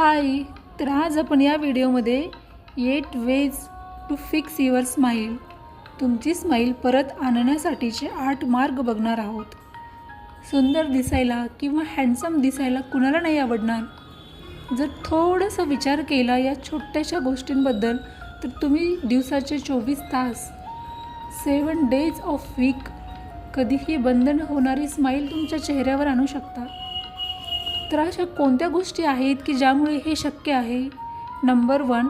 हाय तर आज आपण या व्हिडिओमध्ये eight ways to fix your smile तुमची स्माईल परत आणण्यासाठीचे आठ मार्ग बघणार आहोत. सुंदर दिसायला किंवा हँडसम दिसायला कुणाला नाही आवडणार? जर थोडंसं विचार केला या छोट्याशा गोष्टींबद्दल तर तुम्ही दिवसाचे चोवीस तास सेवन डेज ऑफ वीक कधीही बंधन होणारी स्माईल तुमच्या चेहऱ्यावर आणू शकता. तर अशा कोणत्या गोष्टी आहेत की ज्यामुळे हे शक्य आहे? Number one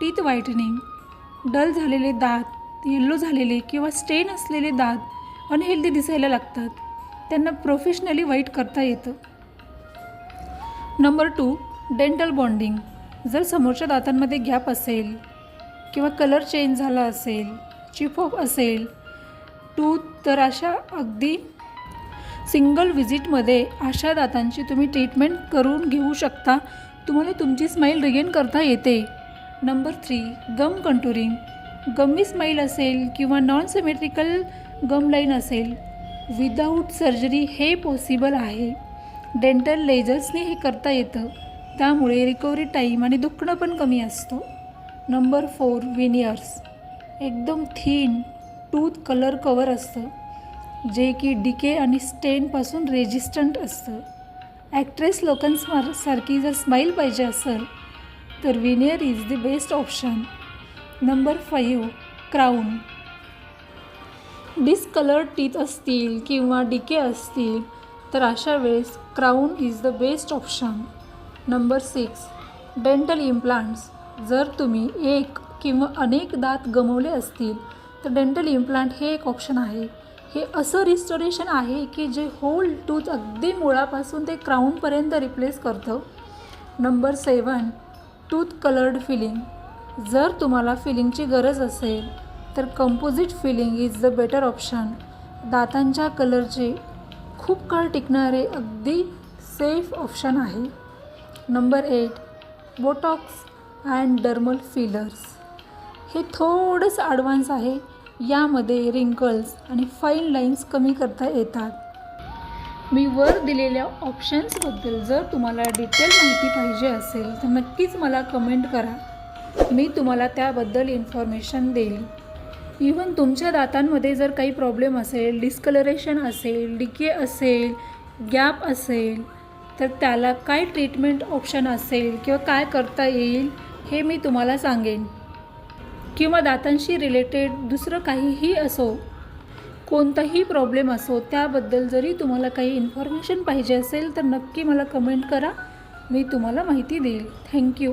teeth whitening dull झालेले दात येल्लो झालेले किंवा स्टेन असलेले दात अनहेल्दी दिसायला लागतात. त्यांना प्रोफेशनली वाईट करता येतं. नंबर टू डेंटल बॉन्डिंग जर समोरच्या दातांमध्ये गॅप असेल किंवा कलर चेंज झाला असेल चिपऑफ असेल टूथ तर अशा अगदी सिंगल व्हिजिटमध्ये अशा दातांची तुम्ही ट्रीटमेंट करून घेऊ शकता. तुम्हाला तुमची स्माईल रिगेन करता येते. Number three gum contouring. Gummy smile असेल किंवा नॉन सिमेट्रिकल गम लाईन असेल विदाऊट सर्जरी हे पॉसिबल आहे. डेंटल लेजर्सने हे करता येतं. त्यामुळे रिकव्हरी टाईम आणि दुखणं पण कमी असतो. नंबर फोर विनियर्स एकदम थीन टूथ कलर कवर असतं. जे की डिके आणि स्टेनपासून रेजिस्टंट असतं. ॲक्ट्रेस लोकांसार सारखी जर स्माईल पाहिजे असेल तर veneer is the best option number five crown discoloured teeth असतील किंवा डिके असतील तर अशा वेळेस crown is the best option number six dental implants जर तुम्ही एक किंवा अनेक दात गमवले असतील तर डेंटल इम्प्लांट हे एक ऑप्शन आहे. हे असं रिस्टोरेशन आहे की जे होल टूथ अगदी मुळापासून ते क्राऊनपर्यंत रिप्लेस करतं. Number seven tooth coloured filling जर तुम्हाला फिलिंगची गरज असेल तर composite filling is the better option दातांच्या कलरचे खूप काळ टिकणारे अगदी सेफ ऑप्शन आहे. Number eight Botox and dermal fillers हे थोडंसं ॲडव्हान्स आहे यामध्ये रिंकल्स आणि फाईन लाईन्स कमी करता येतात. मी वर दिलेल्या ऑप्शन्सबद्दल जर तुम्हाला डिटेल माहिती पाहिजे असेल तर नक्कीच मला कमेंट करा. मी तुम्हाला त्याबद्दल इन्फॉर्मेशन देईल. इवन तुमच्या दातांमध्ये जर काही प्रॉब्लेम असेल डिस्कलरेशन असेल डिके असेल गॅप असेल तर त्याला काय ट्रीटमेंट ऑप्शन असेल किंवा काय करता येईल हे मी तुम्हाला सांगेन. किंवा दातांशी रिलेटेड दुसरं काहीही असो कोणताही प्रॉब्लेम असो त्याबद्दल जरी तुम्हाला काही इन्फॉर्मेशन पाहिजे असेल तर नक्की मला कमेंट करा. मी तुम्हाला माहिती देईल. थँक्यू